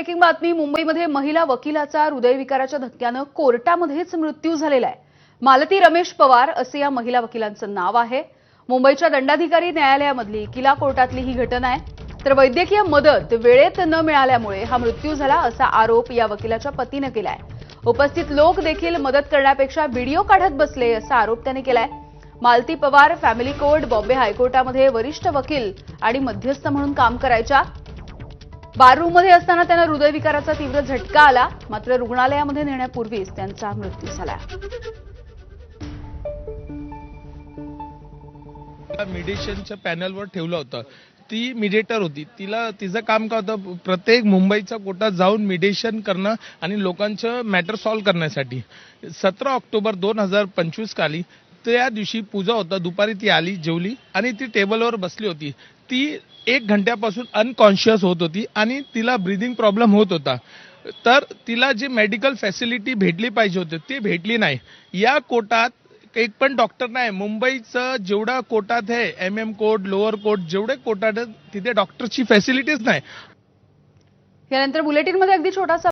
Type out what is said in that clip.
Breaking बातमी. मुंबईमध्ये महिला वकिलाचा हृदयविकाराच्या धक्क्यानं कोर्टामध्येच मृत्यू झालेला आहे. मालती रमेश पवार असे या महिला वकिलांचं नाव आहे. मुंबईच्या दंडाधिकारी न्यायालयामधली किला कोर्टातली ही घटना आहे. तर वैद्यकीय मदत वेळेत न मिळाल्यामुळे हा मृत्यू झाला असा आरोप या वकिलाच्या पतीनं केलाय. उपस्थित लोक देखील मदत करण्यापेक्षा व्हिडिओ काढत बसले असा आरोप त्याने केलाय. मालती पवार फॅमिली कोर्ट बॉम्बे हायकोर्टामध्ये वरिष्ठ वकील आणि मध्यस्थ म्हणून काम करायच्या. बाररूममध्ये असताना त्यांना हृदयविकाराचा तीव्र झटका आला. मात्र रुग्णालयामध्ये नेण्यापूर्वीच त्यांचा मृत्यू झाला. मेडिशनच्या पॅनलवर ठेवलं होतं. ती मिडिएटर होती. तिला तिचं काम काय होतं? प्रत्येक मुंबईचा कोटा जाऊन मिडिएशन करणं आणि लोकांचं मॅटर सॉल्व्ह करण्यासाठी. सतरा ऑक्टोबर दोन हजार पंचवीस काली त्या दिवशी पूजा होता दुपारी ती आली जेवली आणि ती टेबलवर बसली होती. ती एक घंट्यापासून अनकॉन्शियस होत होती आणि तिला ब्रिदिंग प्रॉब्लेम होत होता. तर तिला जी मेडिकल फॅसिलिटी भेटली पाहिजे होती ती भेटली नाही. या कोटात एक पण डॉक्टर नाही. मुंबईचं जेवढा कोटात आहे M M court lower court जेवढे कोटात तिथे डॉक्टरची फॅसिलिटीच नाही. यानंतर बुलेटिनमध्ये अगदी छोटासा